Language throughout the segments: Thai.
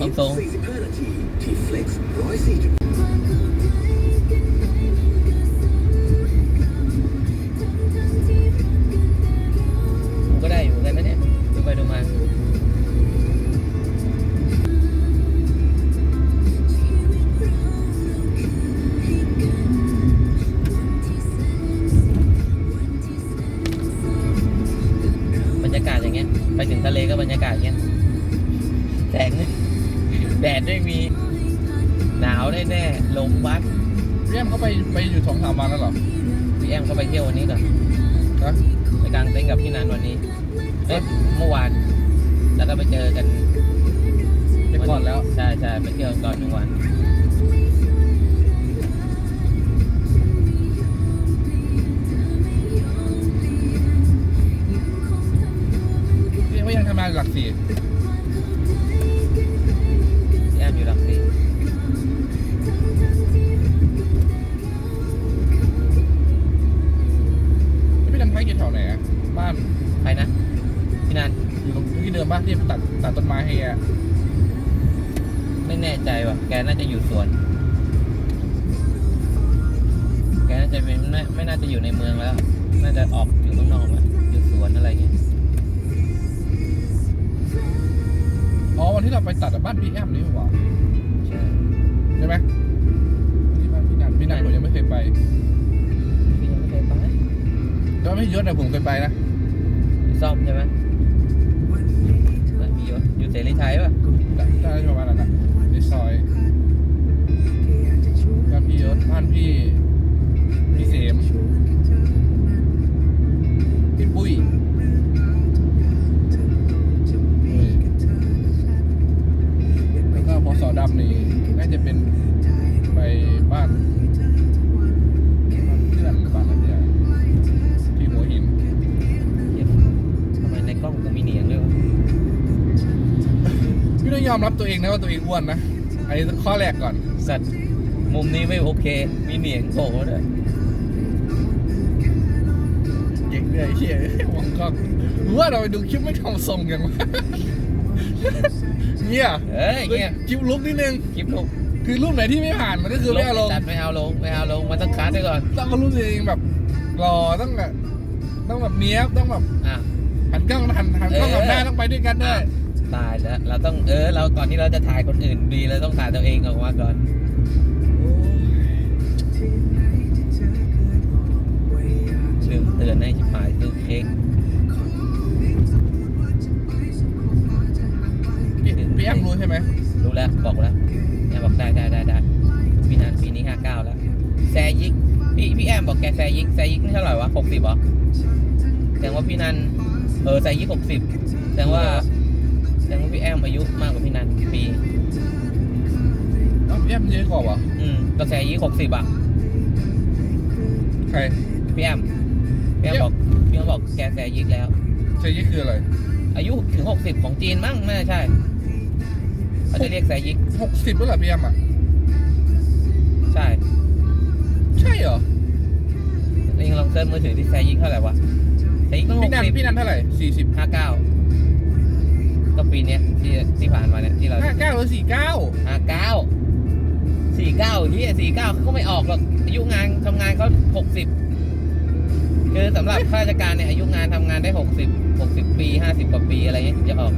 ทำ ไปอยู่สองสามวันแล้วเหรอพี่แอมเขาไปเที่ยววันนี้ก่อนฮะไปกางเต็นท์กับพี่นันวันนี้เอ๊ะเมื่อวาน แล้วก็ไปเจอกันเก็บก่อนแล้ว ใช่ใช่ไปเที่ยวก่อน ออกอยู่ข้างนอกอะอยู่สวนอะไรเงี้ยอ๋อวันที่เราไปตัดอะบ้านพี่แอมนี่หว่าใช่ใช่ไหมที่บ้านพี่นันพี่นันผมยังไม่เคยไปพี่ยังไม่เคยไปแต่ว่าไม่ยศนะผมเคยไปนะซ่อมใช่ไหมแล้วมียศอยู่เสรีไทยป่ะได้ได้ประมาณนั้นนะในซอยบ้านพี่ยศบ้านพี่พี่เสมพี่ ปุ้ยปุ้ยแล้วก็พอสอดำนี่น่าจะเป็นไปบ้านบ้านเพื่อนหรือบ้านอะไรเนี่ยที่หัวหินเหี้ยทำไมในกล้องกูมีเหนียงด้วยวะพี่ต้องยอมรับตัวเองนะว่าตัวเองอ้วนนะ อันนี้ข้อแรกก่อน สัตว์มุมนี้ไม่โอเค มีเหนียงโผล่มาด้วย เก่งเลยไอ้เฮียมองกล้องหรือว่าเราไปดูคลิปไม่ทำทรงกันวะเนี่ยเอ้ยเงี้ยคลิปลุกนิดนึงคลิปลูกคือรูปไหนที่ไม่ผ่านมันก็คือไม่เอาลงจัดไม่เอาลงไม่เอาลงมันต้องคัดไว้ก่อนต้องเอารูปตัวเองแบบรอต้องแบบต้องแบบเนี้ยบต้องแบบอะหันกล้องหันหันกล้องเออกับหน้าต้องไปด้วยกันด้วยตายแล้วเราต้องเออ เราก่อนที่เราจะถ่ายคนอื่นดีเราต้องถ่ายตัวเองออกมาก่อน ลืมเตือนให้ชิบหายซื้อเค้กพี่พี่แอมรู้ใช่ไหมรู้แล้วบอกแล้วแอมบอกได้ได้ได้ได้ปีนั้นปีนี้ห้าเก้าแล้วแซยิกพี่พี่แอมบอกแกแซยิกแซยิกนี่เท่าไหร่วะหกสิบเหรอแสดงว่าพี่นันเออแซยิกหกสิบแสดงว่าแสดงว่าพี่แอมอายุมากกว่าพี่นันปีเอ้าพี่แอมเยอะกว่าวะอืมก็แซยิกหกสิบอะใครพี่แอม พี่แอมบอกพี่แอมบอกแกแซยิกแล้วใช่ยี่คืออะไรอายุถึงหกสิบของจีนมั้งไม่น่าใช่เขาจะเรียกแซยิกหกสิบแล้วเหรอพี่แอมอะ ใช่ใช่เหรอ เองลองเซิร์ชมือถือที่แซยิกเท่าไหร่วะแซยิกต้องหพี่กนันสิบพี่นันเท่าไหร่สี่สิบห้าเก้าก็ปีเนี้ยที่ที่ผ่านมาเนี่ยที่เราห้าเก้าหรือสี่เก้าห้าเก้าสี่เก้าที่สี่เก้าเขาก็ไม่ออกหรอกอายุงานทำงานเขาหกสิบ คือสำหรับข้าราชการเนี่ยอายุงานทำงานได้หกสิบหกสิบปีห้าสิบกว่าปีอะไรเงี้ยถึงจะออก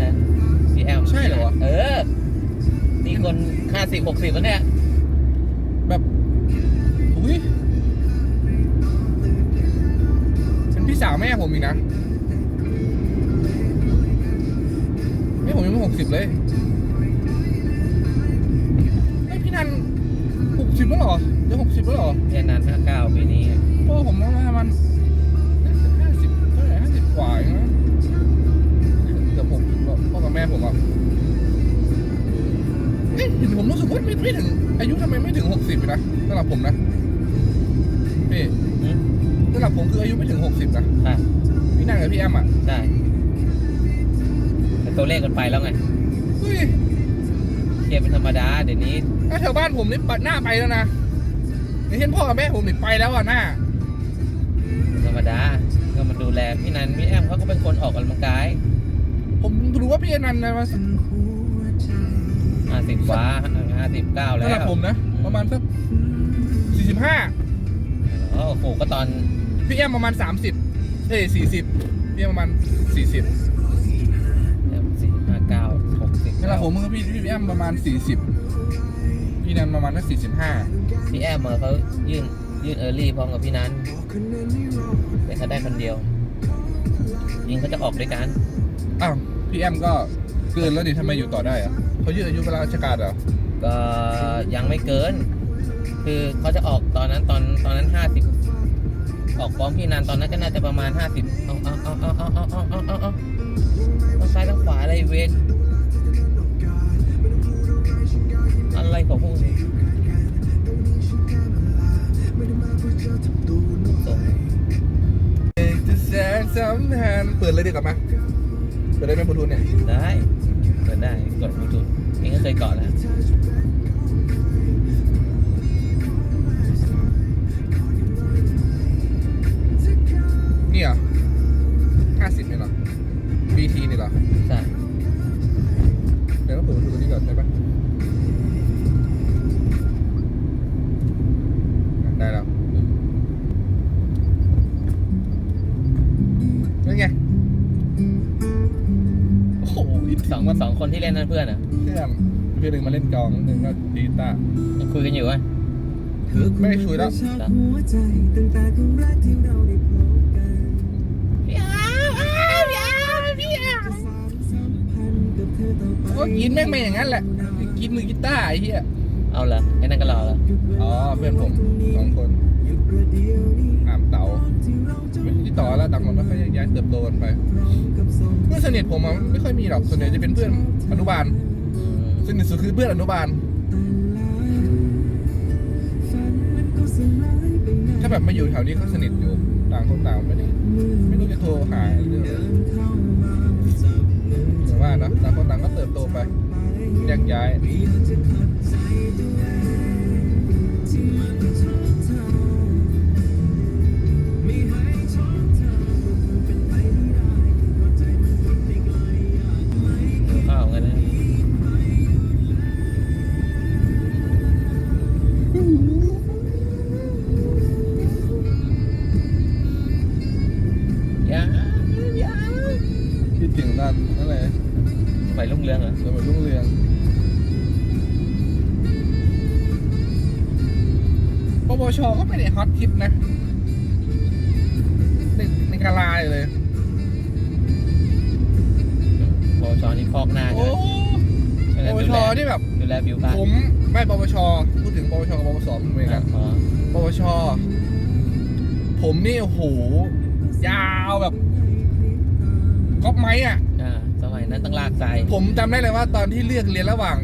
นะพี่แอมใช่เหรอวะ เออนี่คนห้าสิบหกสิบแล้วเนี่ยแบบอุ้ยเป็นพี่สาวแม่ผมอีกนะแม่ผมยังไม่หกสิบเลยไอยพี่นันหกสิบแล้วเหรอเดี๋ยวหกสิบแล้วเหรอ เรียนนานห้าเก้าปีนี้ พ่อผมประมาณมันห้าสิบเท่าไหร่ห้าสิบกว่าเองนะเกือบหกสิบแล้วพ่อกับแม่ผมอะเอ๊ะเห็นผมรู้สึกว่าไม่ไม่ถึง อายุทำไมไม่ถึงหกสิบนะสำหรับผมนะพี่อืมสำหรับผมคืออายุไม่ถึงหกสิบนะค่ะพี่นั่งกับพี่แอมอะใช่แต่ตัวเลขกันไปแล้วไงเฮ้ยเทียบเป็นธรรมดาเดี๋ยวนี้ถ้าแถวบ้านผมนี่ปัดหน้าไปแล้วนะอย่างเช่นพ่อกับแม่ผมนี่ไปแล้วอะหน้าธรรม ดา ก็มาดูแลพี่นันพี่แอมเขาก็เป็นคนออกกำลังกายผมรู้ว่าพี่อนันต์นะมาสิบกว่าห้าสิบเก้าแล้วสำหรับผมนะ ประมาณสักสี่สิบห้าโอ้โหก็ตอนพี่แอมประมาณสามสิบเอ้ยสี่สิบพี่แอมประมาณสี่สิบสี่ห้าเก้าหกสิบสำหรับผมคือพี่พี่แอมประมาณสี่สิบพี่นันประมาณสักสี่สิบห้าพี่แอมเออเขายื่น ยื่นเออร์ลี่พร้อมกับพี่นันแต่เขาได้คนเดียวยิงเขาจะออกด้วยกันอ้าวพี่แอมก็เกินแล้วดิทำไมอยู่ต่อได้อะเขายืดอายุเวลาราชการเหรอก็ยังไม่เกิน คือเขาจะออกตอนนั้นตอนตอนนั้นห้าสิบออกพร้อมพี่นันตอนนั้นก็น่าจะประมาณห้าสิบเอาเอาเอาเอาเอาเอาเอา คัญเปิดเลยดีกว่าไหมเปิดได้ไหมบลูทูธเนี่ยได้เปิดได้กดบลูทูธเองก็เคยเกาะแล้วนี่เหรอห้าสิบเนี่ยเหรอ BT นี่เหรอใช่เดี๋ยวต้องเปิดบลูทูธตัวนี้ก่อนได้ปะ นั่นเพื่อนอะเพื่อนเพื่อนหนึ่งมาเล่นกองหนึ่งก็ดีตาคุยกันอยู่ไหมไม่ได้คุยแล้วก็กินแม่งไปอย่างนั้นแหละ กินมือกีตาร์ไอ้เหี้ยเอาละไอ้นั่นก็รอละอ๋อเพื่อนผมสองคนอ่ามเต๋า ที่เราจะเป็นที่ต่อแล้วต่างคนก็ค่อยแยกย้ายเติบโตกันไปเพื่อนสนิทผมอะไม่ค่อยมีหรอกส่วนใหญ่จะเป็นเพื่อนอนุบาลสนิทสุดคือเพื่อนอนุบาล ถ้าแบบมาอยู่แถวนี้ก็สนิทอยู่ต่างคนต่างไม่ได้ไม่รู้จะโทรหาเรื่องอะไรแต่ว่านะต่างคนต่างก็เติบโตไปแยกย้าย ปชก็ไม่ได้ฮอตฮิตนะในในกาลาอยู่เลยปวชนี่พอกหน้าโอ้ใช่ไหมปปชนี่แบบ ดูแลบิวบ้านผมไม่ปปชพูดถึงปปชกับปปสมันเหมือนกันอ๋อปปชผมนี่โอ้โหยาวแบบก๊อปไม้อะ อ่าสมัยนั้นต้องลากใจผมจำได้เลยว่าตอนที่เลือกเรียนระหว่าง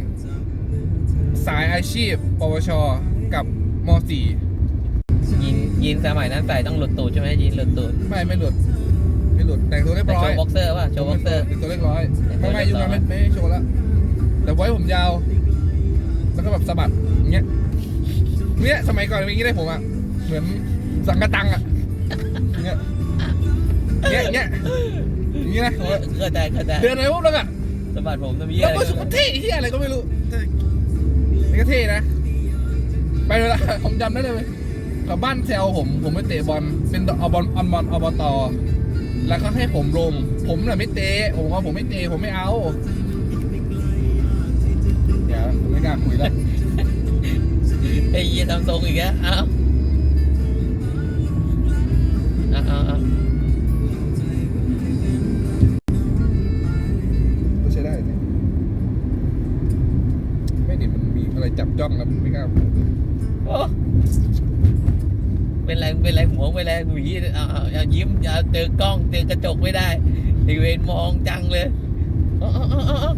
สายอาชีพ ปวช กับมยีน ยีนสมัยนั้นใส่ต้องหลุดตูดใช่ไหมยีนหลุดตูด .4 ไม่ไม่หลุด ไม่หลุดแต่งตัวเรียบแต่ร้โชอยว์บ็อกเซอร์ป่ะโชว์บ็อกเซอร์ แต่งตัวเรียบร้อยแต่งตัไม่วไม่เรียุยคบร้อยนั้นไม่ไม่โชว์แล้วแต่ไว้ผมยาว แล้วก็แบบสะบัดอย่างเงี้ยเนี่ยสมัยก่อนเป็นอย่างงี้ได้ผมอะเหมือนสังกะตังอะอย่างเงี้ยอย่างเงี้ยอย่างเงี้ยอย่างเงี้ยนะผมว่าเข้าใจเข้าใจเดินไปปุ๊บแล้วก็ สะบัดผมทำเยี่ยแล้วอะไรก็สุดเท่เฮียอะไรก็ไม่รู้นี่ก็เท่นะ ไปเวลาผมจำได้เลยเว้ย กับบ้านแซวผมผมไปเตะบอลเป็นอบอลออนบอลอบตแล้วก็ให้ผมลง ผมน่ะไม่เตะผมว่าผมไม่เตะผมไม่เอาเดี๋ยวผมไม่กล้าคุยแล้วไอ้ยีนทำทรงอีกแล้วเอ้าเอาเอาเอาก็ใช้ได้เนี่ยไม่ดิมันมีอะไรจับจ้องแล้วไม่กล้าพูดโอ้ เป็นไรเป็นไรหัวเป็นไรหวีเอาเอาเอายิ้มอย่าเจอกล้องเจอกระจกไม่ได้ไอเวนมองจังเลยเอาเอาเอาเอาเอา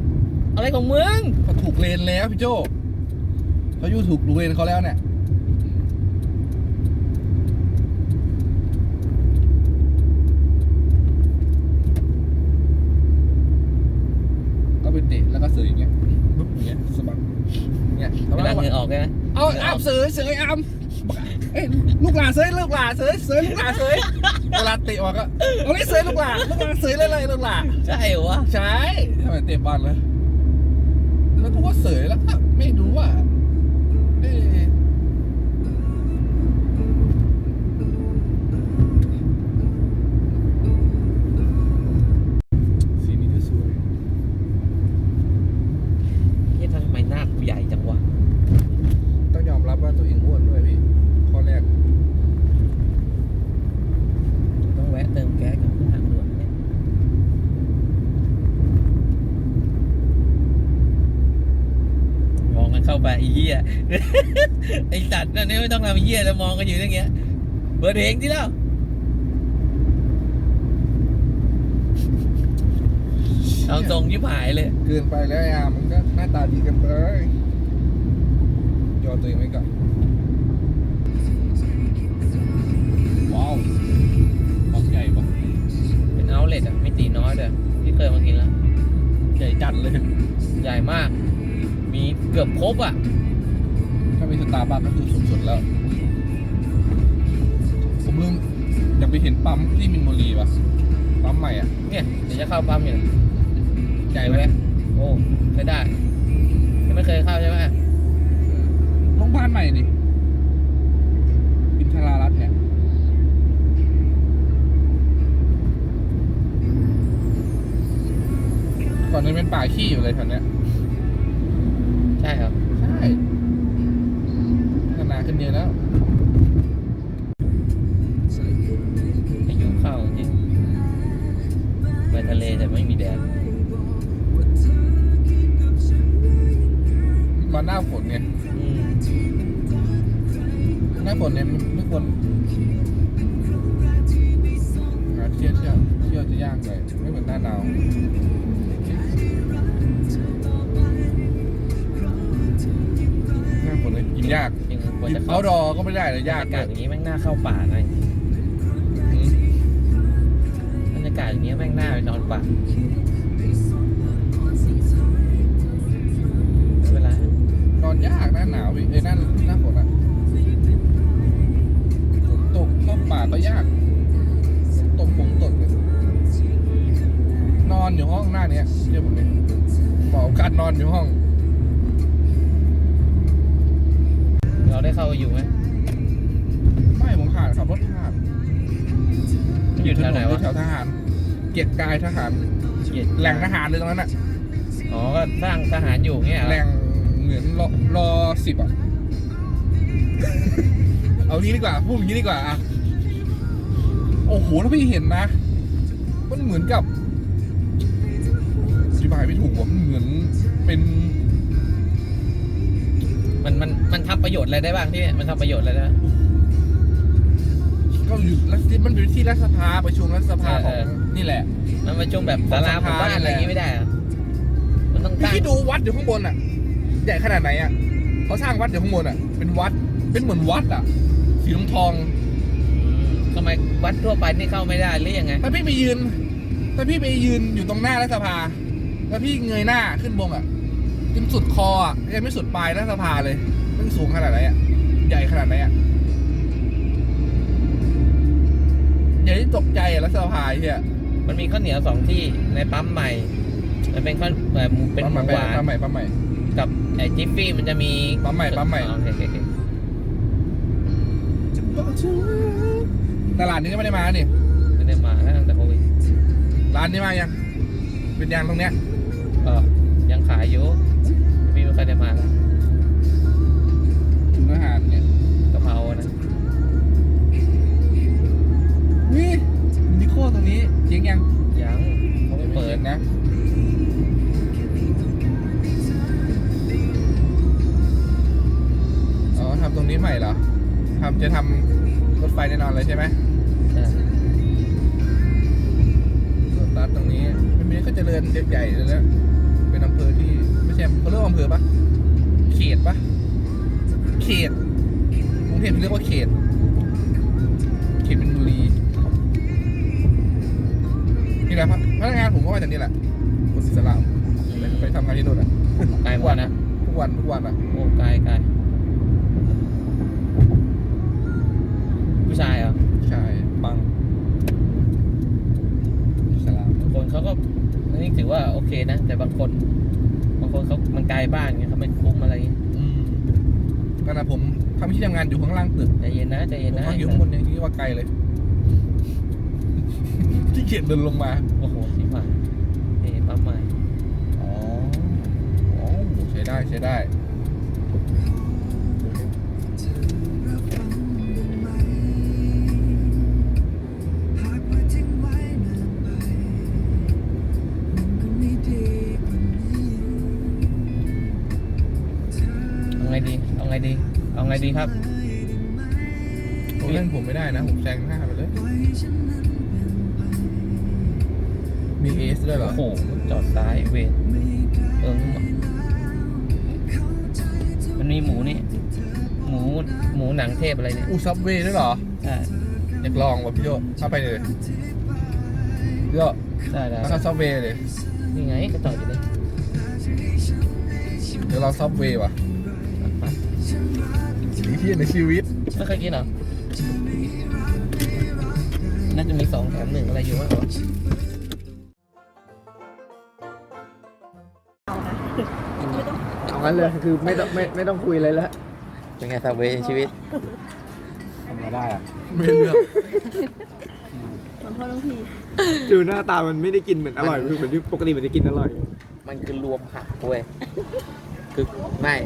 อะไรของมึงเขาถูกเลนแล้วพี่โจเขาอยู่ถูกเลนเขาแล้วเนี่ยก็ไปเตะแล้วก็เสืออย่างเงี้ยปุ๊บอย่างเงี้ยสะบัดอย่างเงี้ยเวลาเหงื่อออกใช่ไหมเอาเอาเสือเสืออาม เอ้ยลูกหลานเสือลูกหลานเสือเสือลูกหลานเสือเวลาเตะออกก็เอาไม่เสือลูกหลานลูกหลานเสือเลยเลยลูกหลานใช่เหรอวะใช่ทำไมเตะบอลเลยแล้วกูก็เสยแล้วก็ เข้าไปไอ้เหี้ยไอ้สัตว์นั่นนี่ไม่ต้องทำเหี้ยแล้วมองกันอยู่อย่างเงี้ยเปิดเพลงที่แล้วเอาทรงยิบหายเลย เกินไปแล้วไอ้อามันก็หน้าตาดีเกันไปยอตัวเองไว้ก่อนว้าวของใหญ่ปะเป็นเอาเลทอะไม่ตีน้อยเลยที่เคยมากินแล้ว ใหญ่จัดเลย ใหญ่มาก มีเกือบครบอะ ถ้ามีสตาร์บัคก็คือสุดๆแล้ว ผมลืมอยากไปเห็นปั๊มที่มินบุรีปะปั๊มใหม่อะ เนี่ยเดี๋ยวจะเข้าปั๊มอยู่นะใหญ่ใช่ไหไหมมโอ้ใช้ได้ยังไม่เคยเข้าใช่ไหมโรงพยาบาลใหม่ดิอินทรารัตน์เนี่ยก่อนจะเป็นป่าขี้อยู่เลยแถวเนี้ยใช่ครับ ใช่พัฒนาขึ้นเยอะแล้ว ว่ากินจะเอาเข้าดอก็ไม่ได้เลยยากบรรยากาศเลยอย่างนี้แม่งน่าเข้าป่านะอืมบรรยากาศอย่างนี้แม่งน่าไปนอนป่าเวลานอนยากหน้าหนาวพี่เอ้ยหน้าหน้าฝนอะฝนตกเข้าป่าก็ยากฝนตกฝนตกเลยนอนอยู่ห้องหน้าเนี้ยเชื่อผมดิบอกการนอนอยู่ห้อง เราได้เข้าไปอยู่ไหมไม่ผมผ่านขับรถผ่านอยู่แถวไหนวะแถวทหาร เกียรติกายทหาร เกียรติแหล่งทหารเลยตรงนั้นอะอ๋อ ก็สร้างทหารอยู่เงี้ยเหรอแหล่งเหมือนรอรอสิบอะเอางี้ดีกว่า พูดอย่างนี้ดีกว่าอะโอ้โหถ้าพี่เห็นนะ มันเหมือนกับอธิบายไม่ถูกว่ามันเหมือนเป็น มันมันมันทำประโยชน์อะไรได้บ้างที่เนี่ยมันทำประโยชน์อะไรได้บ้าง ก็อยู่รัฐมันอยู่ที่รัฐสภาประชุมรัฐสภาของเออนี่แหละ มันประชุมแบบศาลาหมู่บ้านอะไรอย่างงี้ไม่ได้เหรอมันต้องพี่ตั้งคิดดูวัดอยู่ข้างบนอะใหญ่ขนาดไหนอะเขาสร้างวัดอยู่ข้างบนอะเป็นวัด เป็นเหมือนวัดอะสีทองทองอืมทำไมวัดทั่วไปนี่เข้าไม่ได้หรือยังไง ถ้าพี่ไปยืนถ้าพี่ไปยืนอยู่ตรงหน้ารัฐสภา แล้วพี่เงยหน้าขึ้นบงอะจ นสุดคออะยังไม่สุดปลายรัฐสภาเลยมันสูงขนาดไหนอะใหญ่ขนาดไหนอะใหญ่ที่ตกใจอะรัฐสภาเฮียมันมีข้าวเหนียวสองที่ในปั๊มใหม่ มันเป็นข้าวเอ่อหมูเป็นหมูปั๊มหวานใหม่ปั๊มใหม่กับไอ้จิฟฟี่มันจะมีปั๊มใหม่ปั๊มใหม่อ๋อโอเคโอเคโอเคตลาดนี้ก็ไม่ได้มานี่ไม่ได้มาแล้วตั้งแต่โควิดร้านนี้มายัง เป็นยังตรงเนี้ยก็ยังขายอยู่ พี่ไม่เคยได้มาแล้วถึงอาหารเนี่ยกะเพรานะนี่นิโคตรงนี้เจ๊งยังยังเขาไม่เปิดนะ อ๋อทำตรงนี้ใหม่เหรอทำจะทำรถไฟแน่นอนเลยใช่ไหมใช่รถตัดตรงนี้มันมีก็เจริญใหญ่เลยนะเป็นอำเภอที่ ไม่ใช่เขาเรียกว่าอำเภอปะเขตปะเขตกรุงเทพเรียกว่าเขต เขตเป็นบุรีนี่แหละครับพนักงานผมก็มาจากนี่แหละคนอิสลามไปไปทำงานที่นู่นอะ ไกลหมดนะ ทุกวันทุกวันอะ โอ้ไกลไกลผู้ชายเหรอ ใช่ปังอิสลาม บางคนเขาก็อันนี้ถือว่าโอเคนะ แต่บางคน บางคนเขามันไกลบ้านไงเขาไม่คุ้มอะไรเงี้ย อืมขณะผม ทำที่ทำงานอยู่ข้างล่างตึกใจเย็นนะใจผเย็นมนะพักอยู่ข้างบนยังคิดว่าไกลเลย ที่เกียจเดินลงมา โอ้โหที่ผ่านนี่ปั๊มใหม่อ๋อ อ๋อ ใช้ได้ใช้ได้ ดีครับผมเล่นผมไม่ได้นะ ผมแซงหน้าไปเลย มีเอสด้วยเหรอ โอ้โห จอดซ้ายเวทเออมันมีหมูนี่ หมูหมูหนังเทพอะไรเนี่ยอูซับเวย์ด้วยเหรอใช่อยากลองว่ะพี่โยเข้าไปเลยพี่โยได้ได้แล้วก็ซับเวย์เลย นี่ไงก็จอดอยู่เลยเดี๋ยวเราซับเวย์ว่ะ สิ่งที่ในชีวิต ไม่เคยกินเหรอ น่าจะมีสองแถมหนึ่งอะไรอยู่มากกว่าเอางั้นเลยคือไม่ต้องไม่ไม่ต้องคุยเลยแล้วเป็นไงสับเวย์ชีวิตทำไงได้อะไม่เลือกดูหน้าตามันไม่ได้กินเหมือนอร่อยคือเหมือนที่ปกติมันจะกินอร่อยมันคือรวมผักเว้ยคือไม่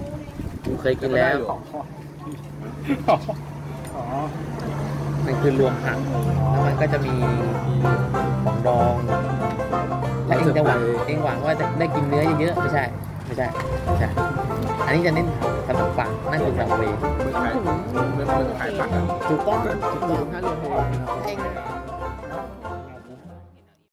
กูเคยกินแล้ว มันคือรวมผักแล้วมันก็จะมีของดองถ้าเองจะหวังเองหวังว่าจะได้กินเนื้อเยอะๆไม่ใช่ไม่ใช่ไม่ใช่ อันนี้จะเน้นขนมปังนั่นคือสับเวย์ไม่ขายไม่ขายผักอะถูกต้องถูกต้องถ้าเรือเพลงเอง